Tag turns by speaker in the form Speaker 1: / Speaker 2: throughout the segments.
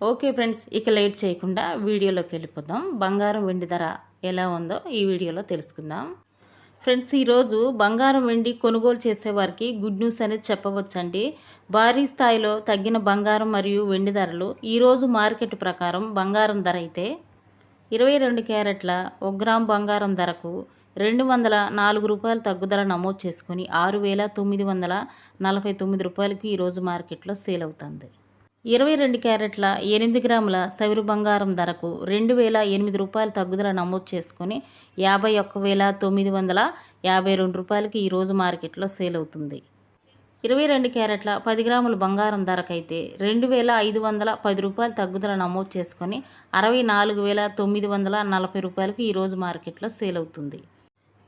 Speaker 1: Okay friends ఇక late చేయకుండా వీడియోలోకి వెళ్ళిపోదాం. బంగారం వెండి ధర ఎలా ఉందో ఈ వీడియోలో తెలుసుకుందాం. ఫ్రెండ్స్ ఈరోజు బంగారం వెండి కొనుగోలు చేసేవారికి గుడ్ న్యూస్ అనేది చెప్పవచ్చండి. భారీ స్థాయిలో తగ్గిన బంగారం మరియు వెండి ధరలు ఈరోజు మార్కెట్ ప్రకారం బంగారం ధర అయితే ఇరవై రెండు క్యారెట్ల ఒక గ్రామ్ బంగారం ధరకు రెండు వందల నాలుగు రూపాయల తగ్గుదల నమోదు చేసుకొని ఆరు వేల తొమ్మిది వందల నలభై తొమ్మిది రూపాయలకి ఈరోజు మార్కెట్లో సేల్ అవుతుంది. ఇరవై రెండు క్యారెట్ల ఎనిమిది గ్రాముల సవిరు బంగారం ధరకు రెండు వేల ఎనిమిది రూపాయల తగ్గుదల నమోదు చేసుకొని యాభై ఒక్క వేల తొమ్మిది వందల యాభై రెండు రూపాయలకి ఈరోజు మార్కెట్లో సేల్ అవుతుంది. ఇరవై రెండు క్యారెట్ల పది గ్రాముల బంగారం ధరకైతే రెండు వేల ఐదు వందల పది రూపాయల తగ్గుదల నమోదు చేసుకొని అరవై నాలుగు వేల తొమ్మిది వందల నలభై రూపాయలకు ఈరోజు మార్కెట్లో సేల్ అవుతుంది.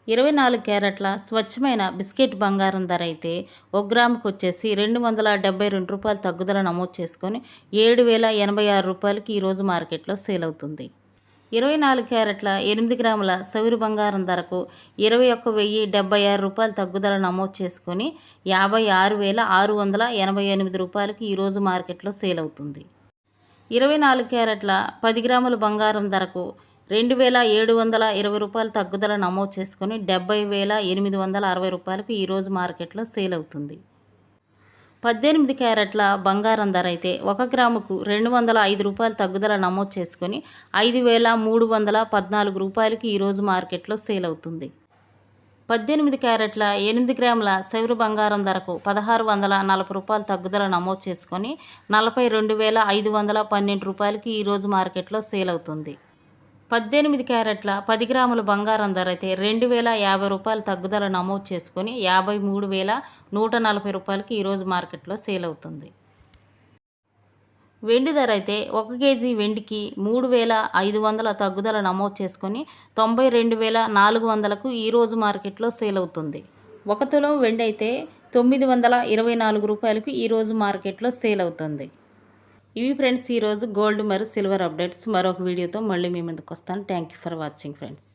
Speaker 1: ఇరవై నాలుగు క్యారెట్ల స్వచ్ఛమైన బిస్కెట్ బంగారం ధర అయితే ఒక గ్రాముకు వచ్చేసి రెండు వందల డెబ్బై రెండు రూపాయలు తగ్గుదల నమోదు చేసుకొని ఏడు వేల ఎనభై ఆరు రూపాయలకి ఈరోజు మార్కెట్లో సేల్ అవుతుంది. ఇరవై నాలుగు క్యారెట్ల ఎనిమిది గ్రాముల సౌరు బంగారం ధరకు ఇరవై ఒక్క వెయ్యి డెబ్బై ఆరు రూపాయలు తగ్గుదల నమోదు చేసుకొని యాభై ఆరు వేల ఆరు వందల ఎనభై ఎనిమిది రూపాయలకి ఈరోజు మార్కెట్లో సేల్ అవుతుంది. ఇరవై నాలుగు క్యారెట్ల పది గ్రాముల బంగారం ధరకు రెండు వేల ఏడు వందల ఇరవై రూపాయల తగ్గుదల నమోదు చేసుకొని డెబ్బై వేల ఎనిమిది వందల అరవై రూపాయలకు ఈరోజు మార్కెట్లో సేల్ అవుతుంది. పద్దెనిమిది క్యారెట్ల బంగారం ధర అయితే ఒక గ్రాముకు రెండు వందల ఐదు రూపాయల తగ్గుదల నమోదు చేసుకొని ఐదు వేల మూడు వందల పద్నాలుగు రూపాయలకి ఈరోజు మార్కెట్లో సేల్ అవుతుంది. పద్దెనిమిది క్యారెట్ల ఎనిమిది గ్రాముల సౌరు బంగారం ధరకు పదహారు వందల నలభై రూపాయల తగ్గుదల నమోదు చేసుకొని నలభై రెండు వేల ఐదు వందల పన్నెండు రూపాయలకి ఈరోజు మార్కెట్లో సేల్ అవుతుంది. పద్దెనిమిది క్యారెట్ల పది గ్రాముల బంగారం ధర అయితే రెండు వేల యాభై రూపాయల తగ్గుదల నమోదు చేసుకొని యాభై మూడు వేల నూట నలభై రూపాయలకి ఈరోజు మార్కెట్లో సేల్ అవుతుంది. వెండి ధర అయితే ఒక కేజీ వెండికి మూడు వేల ఐదు వందల తగ్గుదల నమోదు చేసుకొని తొంభై రెండు వేల నాలుగు వందలకు ఈరోజు మార్కెట్లో సేల్ అవుతుంది. ఒక తులం వెండి అయితే తొమ్మిది వందల ఇరవై నాలుగు రూపాయలకు ఈరోజు మార్కెట్లో సేల్ అవుతుంది. ఇవి ఫ్రెండ్స్ ఈరోజు గోల్డ్ మరియు సిల్వర్ అప్డేట్స్ మరొక వీడియోతో మళ్ళీ మీ ముందుకు వస్తాను. Thank you for watching friends